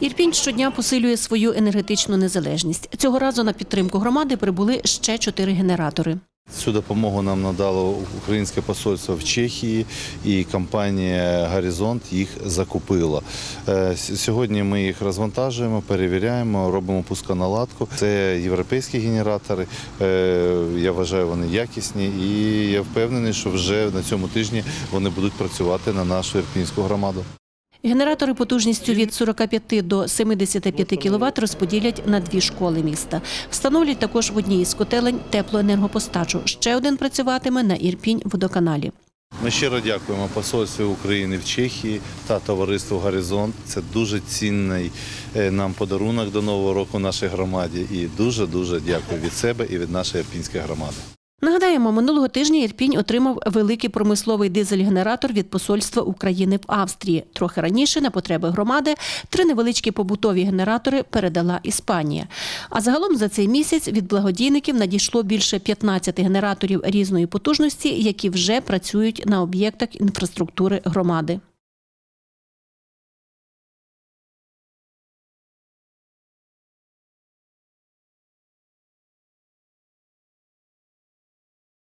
Ірпінь щодня посилює свою енергетичну незалежність. Цього разу на підтримку громади прибули ще чотири генератори. Цю допомогу нам надало українське посольство в Чехії, і компанія Горизонт їх закупила. Е, Сьогодні ми їх розвантажуємо, перевіряємо, робимо пусконаладку. Це європейські генератори. Е, Я вважаю, вони якісні, і я впевнений, що вже на цьому тижні вони будуть працювати на нашу ірпінську громаду. Генератори потужністю від 45 до 75 кВт розподілять на дві школи міста. Встановлять також в одній із котелень теплоенергопостачу. Ще один працюватиме на Ірпінь водоканалі. Ми щиро дякуємо посольству України в Чехії та товариству Горизонт. Це дуже цінний е, нам подарунок до нового року нашій громаді. І дуже дуже дякую від себе і від нашої ірпінської громади. Нагадаємо, минулого тижня Ірпінь отримав великий промисловий дизель-генератор від посольства України в Австрії. Трохи раніше на потреби громади три невеличкі побутові генератори передала Іспанія. А загалом за цей місяць від благодійників надійшло більше 15 генераторів різної потужності, які вже працюють на об'єктах інфраструктури громади.